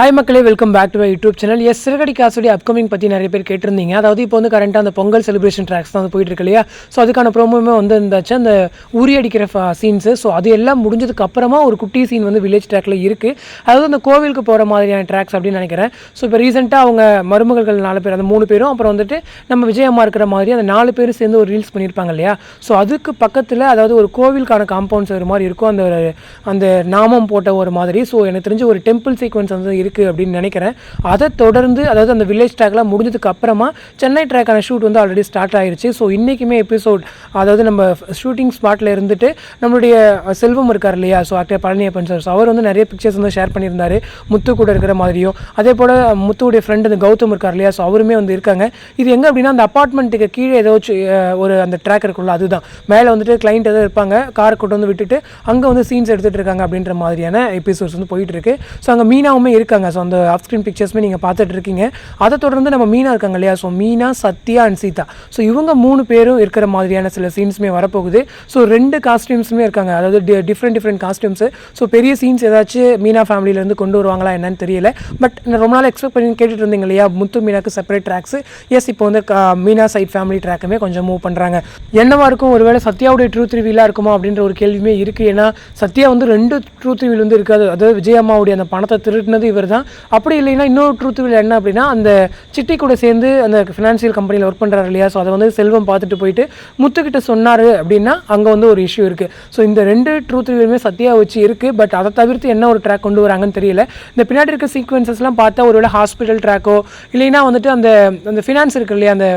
Hi மக்களே welcome back to my YouTube channel S சிறுகடி காசுடைய அப்கமிங் பற்றி நிறைய பேர் கேட்டிருந்தீங்க. அதாவது இப்போ வந்து கரண்ட்டாக அந்த பொங்கல் செலிப்ரேஷன் ட்ராக்ஸ் தான் வந்து போயிட்டு இருக்கு இல்லையா? ஸோ அதுக்கான ப்ரோமோமே வந்து இருந்தாச்சு அந்த உரி அடிக்கிற சீன்ஸு ஸோ அது எல்லாம் முடிஞ்சதுக்கு அப்புறமா ஒரு குட்டி சீன் வந்து வில்லேஜ் ட்ராக்ல இருக்குது அதாவது அந்த கோவிலுக்கு போகிற மாதிரியான ட்ராக்ஸ் அப்படின்னு நினைக்கிறேன். ஸோ இப்போ ரீசெண்டாக அவங்க மருமகள்கள் நாலு பேர் அந்த மூணு பேரும் அப்புறம் வந்துட்டு நம்ம விஜயம்மா இருக்கிற மாதிரி அந்த நாலு பேரும் சேர்ந்து ஒரு ரீல்ஸ் பண்ணியிருப்பாங்க இல்லையா? ஸோ அதுக்கு பக்கத்தில் அதாவது ஒரு கோவிலுக்கான காம்பவுண்ட்ஸ் ஒரு மாதிரி இருக்கும். அந்த ஒரு அந்த நாமம் போட்ட ஒரு மாதிரி. ஸோ எனக்கு தெரிஞ்சு ஒரு டெம்பிள் சீக்வன்ஸ் வந்து இருக்குது அப்படின்னு நினைக்கிறேன். அதை தொடர்ந்து அதாவது அந்த வில்லேஜ் ட்ராக்லாம் முடிஞ்சதுக்கு அப்புறமா சென்னை ட்ராக்கான ஷூட் வந்து ஆல்ரெடி ஸ்டார்ட் ஆயிருச்சு. ஸோ இன்றைக்குமே எபிசோட் அதாவது நம்ம ஷூட்டிங் ஸ்பாட்டில் இருந்துட்டு நம்மளுடைய செல்வம் இருக்கார் இல்லையா? So actor Palaniappan sir so அவர் வந்து நிறைய பிக்சர்ஸ் வந்து ஷேர் பண்ணியிருந்தாரு. முத்து கூட இருக்கிற மாதிரியும். அதே போல் முத்துவுடைய ஃப்ரெண்டு அந்த கௌதம் இருக்கார் இல்லையா? ஸோ அவருமே வந்து இருக்காங்க. இது எங்கே அப்படின்னா அந்த அப்பார்ட்மெண்ட்டுக்கு கீழே ஏதாச்சும் ஒரு அந்த ட்ராக் இருக்குல்ல அதுதான். மேலே வந்துட்டு கிளைண்ட் ஏதோ இருப்பாங்க. கார் கொண்டு வந்து விட்டுட்டு அங்கே வந்து சீன்ஸ் எடுத்துகிட்டு இருக்காங்க அப்படின்ற மாதிரியான எபிசோட்ஸ் வந்து போயிட்டு இருக்கு. ஸோ அங்கே மீனாவுமே இருக்காங்க. ஸோ அந்த ஆஃப் ஸ்க்ரீன் பிக்சர்ஸ்மே நீங்கள் பார்த்துட்டு இருக்கீங்க. அதை தொடர்ந்து நம்ம மீனா இருக்காங்க இல்லையா? So Meena Sathya and Seetha. So இவங்க மூணு பேரும் இருக்கிற மாதிரியான சில சீன்ஸுமே வரப்போகுது. ஸோ ரெண்டு காஸ்டியூம்ஸுமே இருக்காங்க. அதாவது டிஃப்ரெண்ட் டிஃப்ரெண்ட் காஸ்டியூம்ஸு ஸோ பெரிய சீன்ஸ் ஏதாச்சும் மீனா ஃபேமிலியிலேருந்து கொண்டு வருவாங்களா என்னன்னு தெரியல. பட் நான் ரொம்ப நாள் எக்ஸ்பெக்ட் பண்ணி கேட்டுட்டு இருந்தீங்க இல்லையா? முத்து மீனாக்கு செப்பரேட் ட்ராக்ஸ் எஸ் இப்போ வந்து மீனா சைட் ஃபேமிலி ட்ராக்குமே கொஞ்சம் மூவ் பண்ணுறாங்க என்னவா இருக்கும்? ஒருவேளை சத்யாவுடைய ட்ரூத் ரிவீலாக இருக்குமா அப்படின்ற ஒரு கேள்வியுமே இருக்குது ஏன்னா சத்யா வந்து ரெண்டு ட்ரூத் ரிவீல் வந்து இருக்காது. அதாவது விஜய் அம்மாவுடைய அந்த பணத்தை திருட்டினது இவர் தான். அப்படி இல்லைன்னா இன்னொரு ட்ரூத் என்ன அப்படின்னா அந்த சிட்டி கூட சேர்ந்து அந்த ஃபினான்ஷியல் கம்பெனியில் ஒர்க் பண்ணுறாரு இல்லையா? ஸோ அதை வந்து செல்வம் பார்த்துட்டு போயிட்டு முத்துக்கிட்ட சொன்னார் அப்படின்னா அங்கே வந்து ஒரு இஷ்யூ இருக்குது ஸோ இந்த ரெண்டு ட்ரூத் வீலுமே சத்யா வச்சு இருக்குது பட் அதை தவிர்த்து என்ன ஒரு ட்ராக் கொண்டு வராங்கன்னு தெரியல. இந்த பின்னாடி இருக்க சீக்வன்சஸ்லாம் பார்த்தா ஒருவேளை ஹாஸ்பிட்டல் ட்ராக்கோ இல்லைன்னா வந்துட்டு அந்த அந்த ஃபினான்ஸ் இருக்கு இல்லையா? அந்த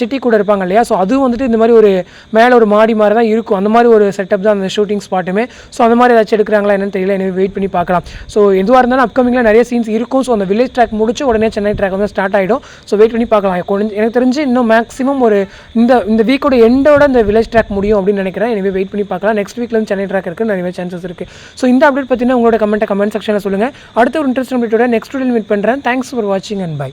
சிட்டி கூட இருப்பாங்க இல்லையா? ஸோ அதுவும் வந்துட்டு இந்த மாதிரி ஒரு மேலே ஒரு மாடி மாதிரி தான் இருக்கும். அந்த மாதிரி ஒரு செட்டப் தான் அந்த ஷூட்டிங் ஸ்பாட்டுமே ஸோ அந்த மாதிரி ஏதாச்சும் எடுக்கிறாங்களா என்னன்னு தெரியல. எனவே வெயிட் பண்ணி பார்க்கலாம். ஸோ எதுவாக இருந்தாலும் அப்கமிங்கில் நிறைய சீன்ஸ் இருக்கும். ஸோ அந்த வில்லேஜ் ட்ராக் முடிச்சு உடனே சென்னை ட்ராக் வந்து ஸ்டார்ட் ஆகிடும் ஸோ வெயிட் பண்ணி பார்க்கலாம். எனக்கு தெரிஞ்சு இன்னும் மேக்ஸிமம் ஒரு இந்த இந்த வீக்கோட எண்டோட இந்த வில்லேஜ் ட்ராக் முடியும் அப்படின்னு நினைக்கிறேன். எனவே வெயிட் பண்ணி பார்க்கலாம். நெக்ஸ்ட் வீக்லேருந்து சென்னை ட்ராக் இருக்குது நிறைய சான்சஸ் இருக்குது ஸோ இந்த அப்டேட் பார்த்தீங்கன்னா உங்களோட கமெண்ட்டை கமெண்ட் செக்ஷனில் சொல்லுங்கள் அடுத்த ஒரு இன்ட்ரெஸ்ட் அப்டேட்டோட நெக்ஸ்ட் வீடியோ மீட் பண்ணுறேன் தேங்க்ஸ் ஃபார் வாட்சிங் அண்ட் பை